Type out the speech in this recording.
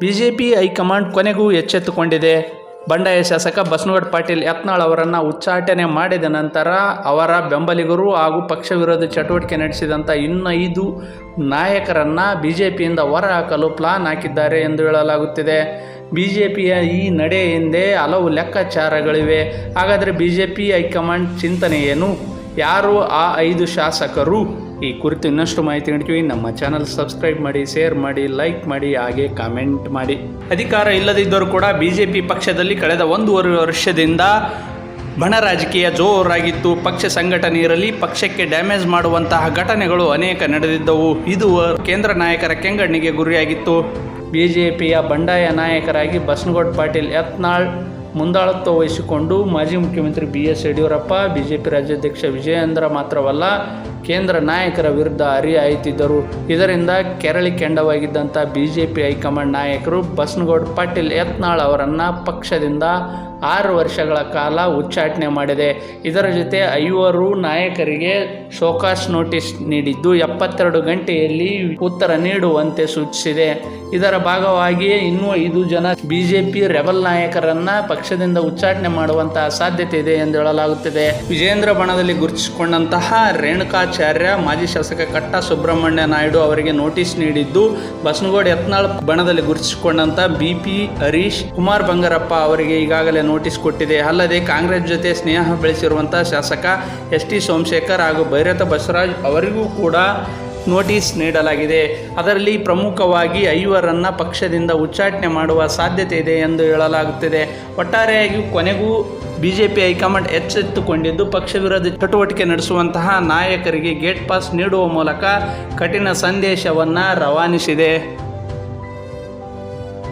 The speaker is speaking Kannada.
ಬಿಜೆಪಿ ಹೈಕಮಾಂಡ್ ಕೊನೆಗೂ ಎಚ್ಚೆತ್ತುಕೊಂಡಿದೆ. ಬಂಡಾಯ ಶಾಸಕ ಬಸನಗೌಡ ಪಾಟೀಲ್ ಯತ್ನಾಳ್ ಅವರನ್ನು ಉಚ್ಚಾಟನೆ ಮಾಡಿದ ನಂತರ ಅವರ ಬೆಂಬಲಿಗರು ಹಾಗೂ ಪಕ್ಷ ವಿರೋಧಿ ಚಟುವಟಿಕೆ ನಡೆಸಿದಂಥ ಇನ್ನೈದು ನಾಯಕರನ್ನು ಬಿ ಜೆ ಪಿಯಿಂದ ಹೊರಹಾಕಲು ಪ್ಲಾನ್ ಹಾಕಿದ್ದಾರೆ ಎಂದು ಹೇಳಲಾಗುತ್ತಿದೆ. ಬಿ ಜೆ ಪಿಯ ಈ ನಡೆ ಹಿಂದೆ ಹಲವು ಲೆಕ್ಕಾಚಾರಗಳಿವೆ. ಹಾಗಾದರೆ ಬಿ ಜೆ ಪಿ ಹೈಕಮಾಂಡ್ ಚಿಂತನೆ ಏನು? ಯಾರು ಆ ಐದು ಶಾಸಕರು? ಈ ಕುರಿತು ಇನ್ನಷ್ಟು ಮಾಹಿತಿ ನೀಡ್ತೀವಿ. ನಮ್ಮ ಚಾನಲ್ ಸಬ್ಸ್ಕ್ರೈಬ್ ಮಾಡಿ ಶೇರ್ ಮಾಡಿ ಲೈಕ್ ಮಾಡಿ, ಹಾಗೆ ಕಾಮೆಂಟ್ ಮಾಡಿ. ಅಧಿಕಾರ ಇಲ್ಲದಿದ್ದರೂ ಕೂಡ ಬಿ ಜೆ ಪಿ ಪಕ್ಷದಲ್ಲಿ ಕಳೆದ ಒಂದೂವರೆ ವರ್ಷದಿಂದ ಬಣ ರಾಜಕೀಯ ಜೋರಾಗಿತ್ತು. ಪಕ್ಷ ಸಂಘಟನೆ ಇರಲಿ, ಪಕ್ಷಕ್ಕೆ ಡ್ಯಾಮೇಜ್ ಮಾಡುವಂತಹ ಘಟನೆಗಳು ಅನೇಕ ನಡೆದಿದ್ದವು. ಇದು ಕೇಂದ್ರ ನಾಯಕರ ಕೆಂಗಣ್ಣಿಗೆ ಗುರಿಯಾಗಿತ್ತು. ಬಿ ಜೆ ಪಿಯ ಬಂಡಾಯ ನಾಯಕರಾಗಿ ಬಸನಗೌಡ ಪಾಟೀಲ್ ಯತ್ನಾಳ್ ಮುಂದಾಳತ್ವ ವಹಿಸಿಕೊಂಡು ಮಾಜಿ ಮುಖ್ಯಮಂತ್ರಿ B S Yediyurappa B J P ರಾಜ್ಯಾಧ್ಯಕ್ಷ ವಿಜಯೇಂದ್ರ ಮಾತ್ರವಲ್ಲ ಕೇಂದ್ರ ನಾಯಕರ ವಿರುದ್ಧ ಹರಿಹಾಯುತ್ತಿದ್ದರು ಇದರಿಂದ ಕೆರಳಿ ಕೆಂಡವಾಗಿದ್ದಂಥ B J P high command ನಾಯಕರು ಬಸನಗೌಡ ಪಾಟೀಲ್ ಯತ್ನಾಳ್ ಅವರನ್ನು ಪಕ್ಷದಿಂದ ಆರು ವರ್ಷಗಳ ಕಾಲ ಉಚ್ಚಾಟನೆ ಮಾಡಿದೆ. ಇದರ ಜೊತೆ ಐವರು ನಾಯಕರಿಗೆ ಶೋಕಾಸ್ ನೋಟಿಸ್ ನೀಡಿದ್ದು ಎಪ್ಪತ್ತೆರಡು ಗಂಟೆಯಲ್ಲಿ ಉತ್ತರ ನೀಡುವಂತೆ ಸೂಚಿಸಿದೆ. ಇದರ ಭಾಗವಾಗಿಯೇ ಇನ್ನೂ ಐದು ಜನ ಬಿಜೆಪಿ ರೆಬಲ್ ನಾಯಕರನ್ನ ಪಕ್ಷದಿಂದ ಉಚ್ಚಾಟನೆ ಮಾಡುವಂತಹ ಸಾಧ್ಯತೆ ಇದೆ ಎಂದು ಹೇಳಲಾಗುತ್ತಿದೆ. ವಿಜೇಂದ್ರ ಬಣದಲ್ಲಿ ಗುರುತಿಸಿಕೊಂಡಂತಹ ರೇಣುಕಾಚಾರ್ಯ ಮಾಜಿ ಶಾಸಕ ಕಟ್ಟ ಸುಬ್ರಹ್ಮಣ್ಯ ನಾಯ್ಡು ಅವರಿಗೆ ನೋಟಿಸ್ ನೀಡಿದ್ದು, ಬಸನಗೌಡ ಯತ್ನಾಳ್ ಬಣದಲ್ಲಿ ಗುರುತಿಸಿಕೊಂಡಂತ ಬಿ ಪಿ ಹರೀಶ್ ಕುಮಾರ್ ಬಂಗಾರಪ್ಪ ಅವರಿಗೆ ಈಗಾಗಲೇ ನೋಟಿಸ್ ಕೊಟ್ಟಿದೆ. ಅಲ್ಲದೆ ಕಾಂಗ್ರೆಸ್ ಜೊತೆ ಸ್ನೇಹ ಬೆಳೆಸಿರುವಂತಹ ಶಾಸಕ ಎಸ್ ಟಿ ಸೋಮಶೇಖರ್ ಹಾಗೂ ಭೈರತ ಬಸವರಾಜ್ ಅವರಿಗೂ ಕೂಡ ನೋಟಿಸ್ ನೀಡಲಾಗಿದೆ. ಅದರಲ್ಲಿ ಪ್ರಮುಖವಾಗಿ ಐವರನ್ನ ಪಕ್ಷದಿಂದ ಉಚ್ಚಾಟನೆ ಮಾಡುವ ಸಾಧ್ಯತೆ ಇದೆ ಎಂದು ಹೇಳಲಾಗುತ್ತಿದೆ. ಒಟ್ಟಾರೆಯಾಗಿ ಕೊನೆಗೂ ಬಿಜೆಪಿ ಹೈಕಮಾಂಡ್ ಎಚ್ಚೆತ್ತುಕೊಂಡಿದ್ದು, ಪಕ್ಷ ವಿರೋಧಿ ಚಟುವಟಿಕೆ ನಡೆಸುವಂತಹ ನಾಯಕರಿಗೆ ಗೇಟ್ ಪಾಸ್ ನೀಡುವ ಮೂಲಕ ಕಠಿಣ ಸಂದೇಶವನ್ನು ರವಾನಿಸಿದೆ.